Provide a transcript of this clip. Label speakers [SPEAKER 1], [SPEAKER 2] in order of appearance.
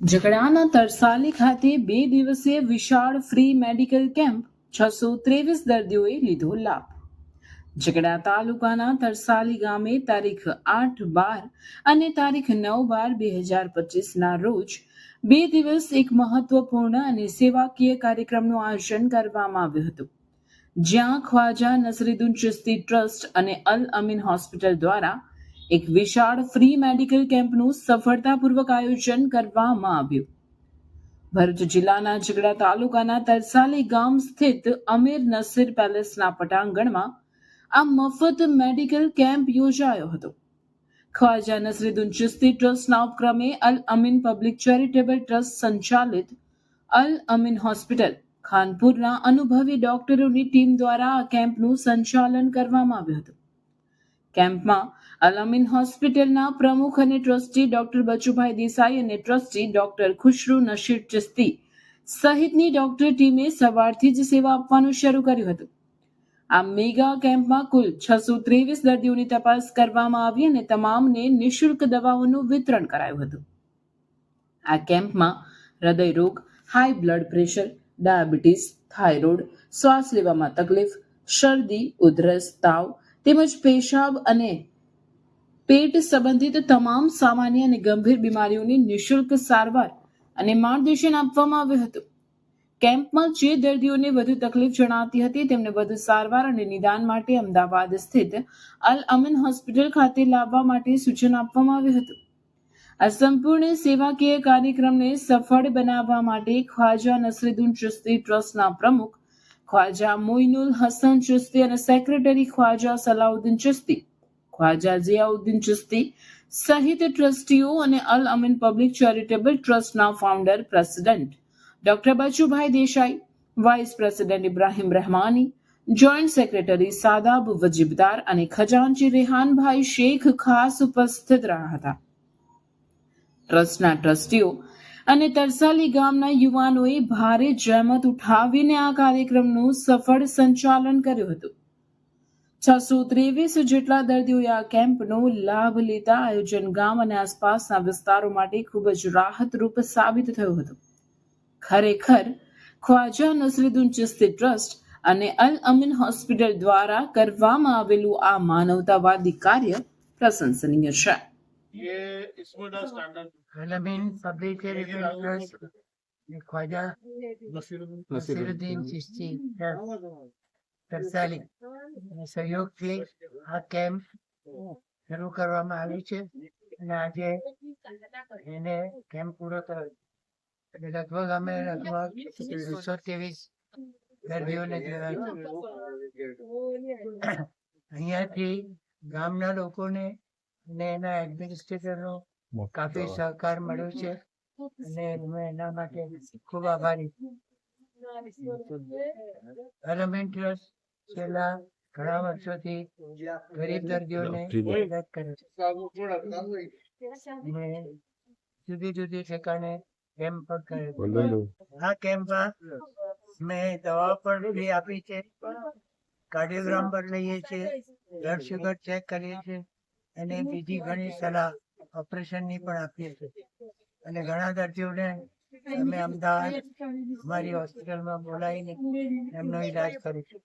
[SPEAKER 1] ઝઘડાના તરસાલી ખાતે બે દિવસીય વિશાળ ફ્રી મેડિકલ કેમ્પ છસો ત્રેવીસ દર્દીઓએ લીધો લાભ. ઝઘડા તાલુકાના તરસાલી ગામે તારીખ આઠ બાર અને તારીખ નવ બાર બે હજાર પચીસના રોજ બે દિવસ એક મહત્વપૂર્ણ અને સેવાકીય કાર્યક્રમનું આયોજન કરવામાં આવ્યું હતું. જ્યાં ખ્વાજા નસરીદુન ચિસ્તી ટ્રસ્ટ અને અલ અમીન હોસ્પિટલ દ્વારા એક વિશાળ ફ્રી મેડિકલ કેમ્પનું સફળતાપૂર્વક આયોજન કરવામાં આવ્યું. ભરૂચ જિલ્લાના ઝઘડા તાલુકાના તરસાલી ગામ સ્થિત અમીર નસીર પેલેસના પટાંગણમાં આ મફત મેડિકલ કેમ્પ યોજાયો હતો. ખ્વાજા નસરીદુન ચિસ્તી ટ્રસ્ટના ઉપક્રમે Al Amin public charitable trust સંચાલિત અલ અમીન હોસ્પિટલ, ખાનપુરના અનુભવી ડોક્ટરોની ટીમ દ્વારા આ કેમ્પનું સંચાલન કરવામાં આવ્યું હતું. કેમ્પમાં અલામીન હોસ્પિટલના પ્રમુખ અને ટ્રસ્ટી ડોક્ટર બચુભાઈ દેસાઈ અને ટ્રસ્ટી ડોક્ટર ખુશરુ નશીર ચિસ્તી સહિતની ડોક્ટર ટીમે સવારથી જ સેવા આપવાનું શરૂ કર્યું હતું. આ મેગા કેમ્પમાં કુલ છસો ત્રેવીસ દર્દીઓની તપાસ કરવામાં આવી અને તમામને નિઃશુલ્ક દવાઓનું વિતરણ કરાયું હતું. આ કેમ્પમાં હૃદય રોગ, high blood pressure, diabetes, thyroid, શ્વાસ લેવામાં તકલીફ, શરદી, ઉધરસ, તાવ તેમજ પેશાબ અને પેટ સંબંધિત તમામ સામાન્ય અને ગંભીર બીમારીઓની નિઃશુલ્ક સારવાર અને માર્ગદર્શન આપવામાં આવ્યું હતું. કેમ્પમાં જે દર્દીઓને વધુ તકલીફ જણાતી હતી, તેમને વધુ સારવાર અને નિદાન માટે અમદાવાદ સ્થિત અલ અમીન હોસ્પિટલ ખાતે લાવવા માટે સૂચન આપવામાં આવ્યું હતું. આ સંપૂર્ણ સેવાકીય કાર્યક્રમને સફળ બનાવવા માટે ખ્વાજા નસરીદુન ચુસ્તી ટ્રસ્ટના પ્રમુખ ખ્વાજા મોઇનુલ હસન ચુસ્તી અને સેક્રેટરી ખ્વાજા સલાઉદ્દીન ચુસ્તી. ખ્વાજા જિયાઉદ્દીન ચુસ્તી, સહિત ટ્રસ્ટીઓ અને અલ અમીન પબ્લિક ચેરિટેબલ ટ્રસ્ટના founder president doctor Bachubhai Desai vice president Ibrahim Rehmani joint secretary Shadab Wajibdar અને ખજાનચી રેહાનભાઈ શેખ ખાસ ઉપસ્થિત રહ્યા હતા. ટ્રસ્ટના ટ્રસ્ટીઓ અને તરસાલી ગામના યુવાનોએ ભારે જહેમત ઉઠાવીને આ કાર્યક્રમનું સફળ સંચાલન કર્યું હતું. છસો ત્રેવીસ જેટલા દર્દીઓએ આ કેમ્પનો લાભ લેતા આયોજન ગામ અને આસપાસના વિસ્તારો માટે ખૂબ જ રાહતરૂપ સાબિત થયું હતું. ખરેખર, ખ્વાજા નસરીદુન ચિસ્તી ટ્રસ્ટ અને અલ અમીન હોસ્પિટલ દ્વારા કરવામાં આવેલું આ માનવતાવાદી કાર્ય પ્રશંસનીય છે.
[SPEAKER 2] Alamin Publicated Papers Khwaja Nasiruddin. Chishti Tarsali અને સહયોગથી આ કેમ્પ શરૂ કરવામાં આવ્યું છે અને આજે એને કેમ્પ પૂરો થયો એટલે લગભગ અમે લગભગ બસો ત્રેવીસ દર્દીઓને અહીંયાથી ગામના લોકોને ને એના એડમિનિસ્ટ્રેટરનો કાફી સહકાર મળ્યો છે અને અમે એના માટે ખૂબ આભારી. ટ્રસ્ટ છેલ્લા ઘણા વર્ષોથી ગરીબ દર્દીઓને મદદ કરે છે. જુદી જુદી ઠેકાણે કેમ્પ પણ કરે છે. આ કેમ્પમાં મેં દવાઓ પણ ફ્રી આપી છે. કાર્ડિયોગ્રામ પર લઈએ છીએ. બ્લડ શુગર ચેક કરીએ છીએ. અને બીજી ઘણી સલાહ ઓપરેશનની પણ આપીએ છીએ. અને ઘણા દર્દીઓને અમે અમદાવાદ અમારી હોસ્પિટલમાં બોલાવીને એમનો ઈલાજ કરીશું.